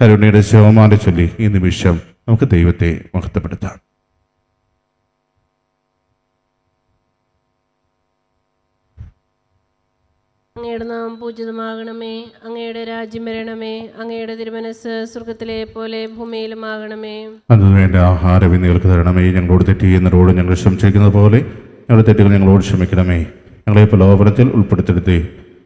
കരുണയുടെ ശവമാല ചൊല്ലി ഈ നിമിഷം നമുക്ക് ദൈവത്തെ മഹത്വപ്പെടുത്താം. അങ്ങയുടെ നാം പൂജിതമാകണമേ അങ്ങയുടെ രാജ്യം വരണമേ അങ്ങയുടെ തിരുമനസ് സ്വർഗത്തിലെ പോലെ ഭൂമിയിലുമാകണമേ. അതിനു വേണ്ട ആഹാരം നിങ്ങൾക്ക് തരണമേ ഞങ്ങളോട് തെറ്റ് ചെയ്യുന്നവരോട് ഞങ്ങൾ ക്ഷമിച്ചിരിക്കുന്നത് പോലെ ഞങ്ങളുടെ തെറ്റുകൾ ഞങ്ങളോട് ക്ഷമിക്കണമേ. ഞങ്ങളെ പ്രലോഭനത്തിൽ ഉൾപ്പെടുത്തരുതേ.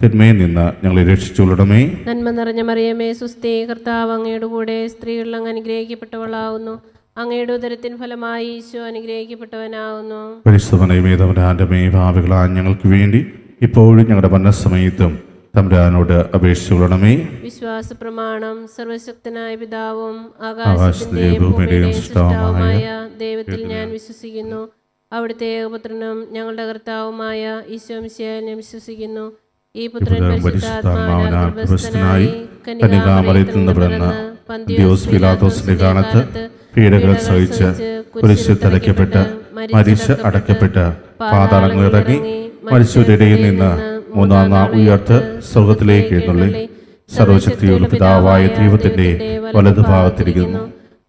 തിന്മയിൽ നിന്ന് ഞങ്ങളെ രക്ഷിച്ചുകൊള്ളണമേ. നന്മ നിറഞ്ഞ മറിയമേ സുസ്ഥി കർത്താവ് അങ്ങയുടെ കൂടെ സ്ത്രീകളിൽ അങ്ങ് അനുഗ്രഹിക്കപ്പെട്ടവളാവുന്നു. അങ്ങയുടെ ഉദരത്തിൻ ഫലമായി ഈശോ അനുഗ്രഹിക്കപ്പെട്ടവനാവുന്നു. പരിശുദ്ധമനയമേ തമ്പുരാന്റെ മേ ഭാവികളാ ഞങ്ങൾക്ക് വേണ്ടി ഇപ്പോഴും ഞങ്ങളുടെ മരണസമയത്തും തമ്പുരാനോട് അപേക്ഷിച്ചുകൊള്ളണമേ. വിശ്വാസ പ്രമാണം സർവശക്തനായ പിതാവും ആകാശത്തിന്റെയും ഭൂമിയുടെയും സൃഷ്ടാവുമായ ദൈവത്തിൽ ഞാൻ വിശ്വസിക്കുന്നു. അവിടുത്തെ ഏകപുത്രനും ഞങ്ങളുടെ കർത്താവുമായ ഈശോ മിശിയായി ഞാൻ വിശ്വസിക്കുന്നു. ഈ പുത്രൻ പരിശുദ്ധാത്മാവിനാൽ ഗർഭസ്ഥനായി കന്യകാമറിയത്തിൽ നിന്ന് പിറന്ന പന്തിയോസ് പിലാത്തോസിന്റെ കാലത്ത് പീഡകൾ സഹിച്ച് കുരിശിൽ തലയ്ക്കപ്പെട്ട് മരിച്ച് അടക്കപ്പെട്ട് പാതാളങ്ങളിറങ്ങി മരിച്ചവരിടയിൽ നിന്ന് മൂന്നാം നാം ഉയർത്ത് സ്വർഗത്തിലേക്ക് എഴുന്നള്ളി. സർവശക്തിയുള്ള പിതാവായ ദൈവത്തിന്റെ വലതുഭാഗത്തിരിക്കുന്നു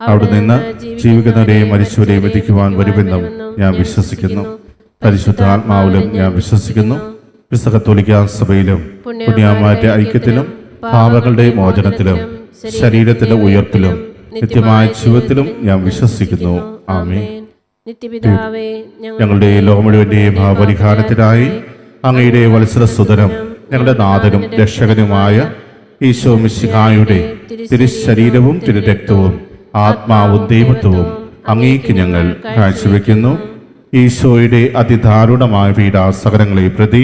അവിടെ നിന്ന് ജീവിക്കുന്നവരെയും മരിച്ചവരെയും എത്തിക്കുവാൻ വരുമെന്നും ഞാൻ വിശ്വസിക്കുന്നു. പരിശുദ്ധാത്മാവിലും ഞാൻ വിശ്വസിക്കുന്നു. വിശുദ്ധ സഭയിലും പുണ്യാമാരുടെ ഐക്യത്തിലും പാപങ്ങളുടെ മോചനത്തിലും ശരീരത്തിന്റെ ഉയർപ്പിലും നിത്യമായ ജീവിതത്തിലും ഞാൻ വിശ്വസിക്കുന്നു. ആമേ ഞങ്ങളുടെ ലോകം മുഴുവന്റെയും ഭാവപരിഹാരത്തിനായി അങ്ങയുടെ വത്സര സുതരം ഞങ്ങളുടെ നാഥനും രക്ഷകനുമായ ഈശോ മിശിഹായുടെ തിരുശരീരവും തിരുരക്തവും ആത്മാവും ദൈവത്വവും അങ്ങേക്ക് ഞങ്ങൾ കാഴ്ചവെക്കുന്നു. ഈശോയുടെ അതിദാരുണമായ പീഡാസകരങ്ങളെ പ്രതി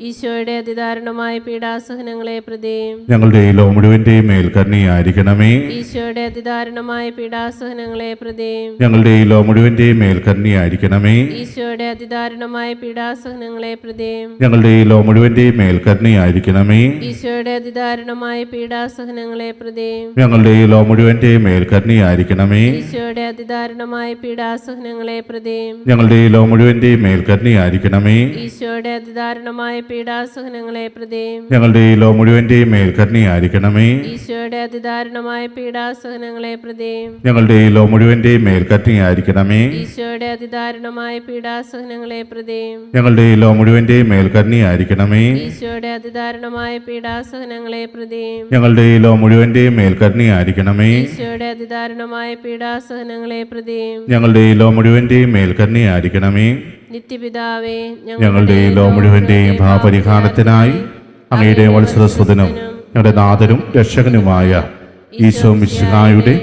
ഈശോയുടെ അതിദാരുണമായ പീഡാസഹനങ്ങളെ പ്രതി ഞങ്ങളുടെ ലോ മുഴുവന്റെയും മേൽ ആയിരിക്കണമേ ഈശോയുടെ അതിദാരുണമായ പീഡാസഹനങ്ങളെ പ്രതി ഞങ്ങളുടെ ലോ മുഴുവന്റെയും മേൽ ആയിരിക്കണമേ ഈശോയുടെ അതിദാരുണമായ പീഡാസഹനങ്ങളെ പ്രതി ഞങ്ങളുടെ ലോ മുഴുവന്റെയും മേൽ ആയിരിക്കണമേ ഈശോയുടെ അതിദാരുണമായ പീഡാസഹനങ്ങളെ പ്രതി ഞങ്ങളുടെ ലോ മുഴുവന്റെയും മേൽ ആയിരിക്കണമേ ഈശോയുടെ അതിദാരുണമായ പീഡാസഹനങ്ങളെ പ്രതി ഞങ്ങളുടെ ലോ മുഴുവന്റെയും മേൽ ആയിരിക്കണമേ ഈശോയുടെ അതിദാരുണമായ പീഡാസഹനങ്ങളെ പ്രതിയും ഞങ്ങളുടെ ലോ മുഴുവന്റെയും മേൽ കരുണയായിരിക്കണമേ. ഈശോയുടെ അതിദാരുണമായ പീഡാസഹനങ്ങളെ പ്രതിയും ഞങ്ങളുടെ ലോ മുഴുവന്റെയും മേൽ കരുണയായിരിക്കണമേ. ഈശോയുടെ അതിദാരുണമായ പീഡാസഹനങ്ങളെ പ്രതിയും ഞങ്ങളുടെ ലോ മുഴുവന്റെയും മേൽ കരുണയായിരിക്കണമേ. ഈശോയുടെ അതിദാരുണമായ പീഡാസഹനങ്ങളെ പ്രതിയും ഞങ്ങളുടെ ലോ മുഴുവന്റെയും മേൽ കരുണയായിരിക്കണമേ. ഈശോയുടെ അതിദാരുണമായ പീഡാസഹനങ്ങളെ പ്രതിയും ഞങ്ങളുടെ ലോ മുഴുവന്റെയും മേൽ കരുണയായിരിക്കണമേ. നിത്യപിതാവേ ഞങ്ങളുടെ ലോ മുഴുവന്റെയും ഭാപരിഹാരത്തിനായി അങ്ങയുടെ വത്സരസ്വതനും ഞങ്ങളുടെ നാഥനും രക്ഷകനുമായ ഈശോ മിശിഹായുടെ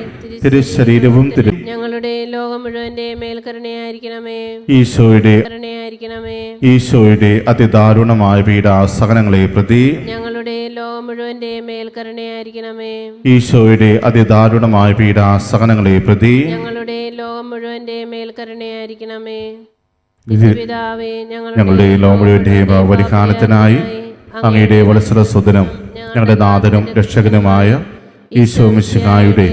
തിരുശരീരവും തിരു ഞങ്ങളുടെ ലോകം മുഴുവന്റെ മേൽക്കരുണയായിരിക്കണമേ. ഈശോയുടെ കരുണയായിരിക്കണമേ. ഈശോയുടെ അതിദാരുണമായ പീഡാസഹനങ്ങളെ പ്രതി ഞങ്ങളുടെ ലോകം മുഴുവന്റെ മേൽക്കരുണയായിരിക്കണമേ. ഈശോയുടെ അതിദാരുണമായ പീഡാസഹനങ്ങളെ പ്രതി ഞങ്ങളുടെ ലോകം മുഴുവന്റെ മേൽക്കരുണയായിരിക്കണമേ. ഞങ്ങളുടെ ഈ മുഴുവന്റെയും പരിഹാരത്തിനായി അങ്ങയുടെ വത്സരസ്വതനും ഞങ്ങളുടെ നാഥനും രക്ഷകനുമായ ഈശോ മിശിഹായുടെ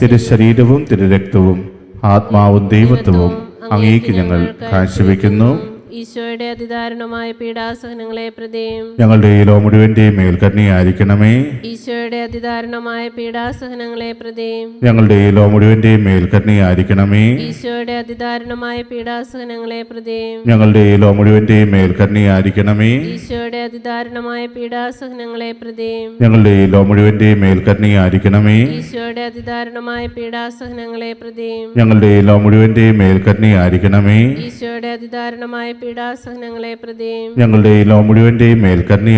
തിരുശരീരവും തിരുരക്തവും ആത്മാവും ദൈവത്വവും അങ്ങേക്ക് ഞങ്ങൾ കാഴ്ചവെക്കുന്നു. ഈശോയുടെ അതിദാരുണമായ പീഡാസഹനങ്ങളെ പ്രതിയും ഞങ്ങളുടെ ഈ ലോ മുഴുവന്റെയും മേൽ കരുണയായിരിക്കണമേ. ഈശോയുടെ അതിദാരുണമായ പീഡാസഹനങ്ങളെ പ്രതിയും ഞങ്ങളുടെ ഈ ലോ മുഴുവന്റെയും മേൽ കരുണയായിരിക്കണമേ. ഈശോയുടെ അതിദാരുണമായ പീഡാസഹനങ്ങളെ പ്രതിയും ഞങ്ങളുടെ ഈ ലോ മുഴുവന്റെയും മേൽ കരുണയായിരിക്കണമേ. ഈശോയുടെ അതിദാരുണമായ പീഡാസഹനങ്ങളെ പ്രതിയും ഞങ്ങളുടെ ഈ ലോ മുഴുവന്റെയും മേൽ കരുണയായിരിക്കണമേ. ഈശോയുടെ അതിദാരുണമായ പീഡാസഹനങ്ങളെ പ്രതിയും ഞങ്ങളുടെ ഈ ലോ മേൽ കരുണയായിരിക്കണമേ. ഈശോയുടെ അതിദാരുണമായ പീഡാസഹനങ്ങളെ പ്രതിയും ഞങ്ങളുടെ ലോ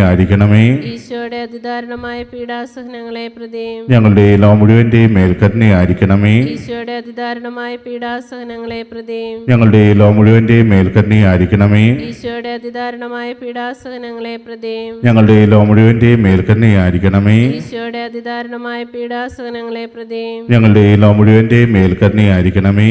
ആയിരിക്കണമേ മേൽ ഈശോയുടെ അതിദാരുണമായ പീഡാസഹനങ്ങളെ പ്രതിയും ഞങ്ങളുടെ ലോ മുഴുവന്റെയും മേൽ കരുണയായിരിക്കണമേ ഈശോയുടെ അതിദാരുണമായ പീഡാസഹനങ്ങളെ പ്രതിയും ഞങ്ങളുടെ ലോ മുഴുവന്റെയും മേൽ കരുണയായിരിക്കണമേ ഈശോയുടെ അതിദാരുണമായ പീഡാസഹനങ്ങളെ പ്രതിയും ഞങ്ങളുടെ ലോ മുഴുവന്റെയും മേൽ കരുണയായിരിക്കണമേ ഈശോയുടെ അതിദാരുണമായ പീഡാസഹനങ്ങളെ പ്രതിയും ഞങ്ങളുടെ ലോ മുഴുവന്റെയും മേൽ കരുണയായിരിക്കണമേ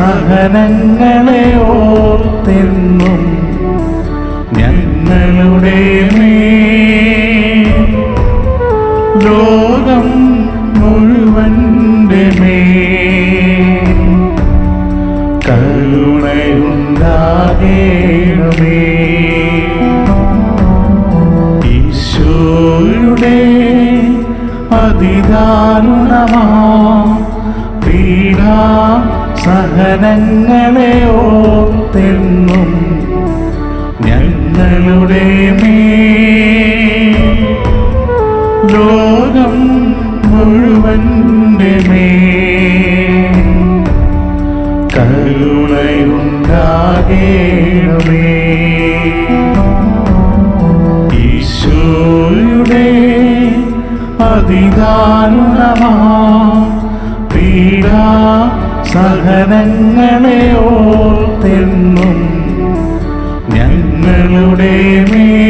സഹനങ്ങളെ ഓർത്തെന്നും ഈശോയുടെ പീഡാ സഹനങ്ങളെ ഓർത്തെന്നും ഞങ്ങളുടെ മേൽ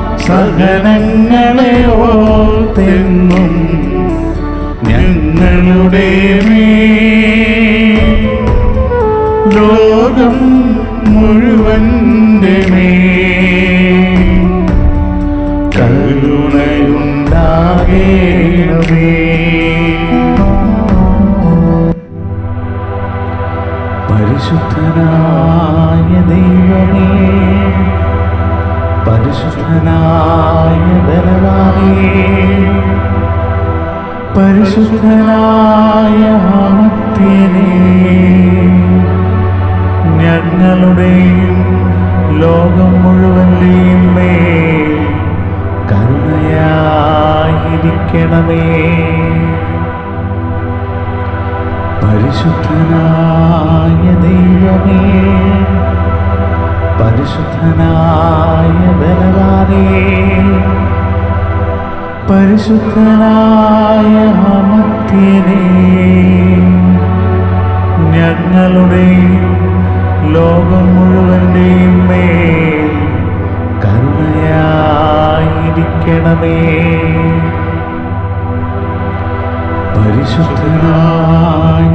സഹനങ്ങളെ ഓർത്തെന്നും ഞങ്ങളുടെ ലോകം മുഴുവൻ കരുണയുണ്ടാകേണമേ. പരിശുദ്ധനായ ദൈവമേ. പരിശുദ്ധനായ ബലവാനേ പരിശുദ്ധനായ അമർത്യനേ ഞങ്ങളുടെയും ലോകം മുഴുവന്റെയും മേ കരുണയായിരിക്കണമേ. പരിശുദ്ധനായ ദൈവമേ പരിശുദ്ധനായ ബലവാനേ പരിശുദ്ധനായ അമത്യനേ ഞങ്ങളുടെയും ലോകം മുഴുവന്റെയും മേൽ കരുണയായിരിക്കണമേ. പരിശുദ്ധനായ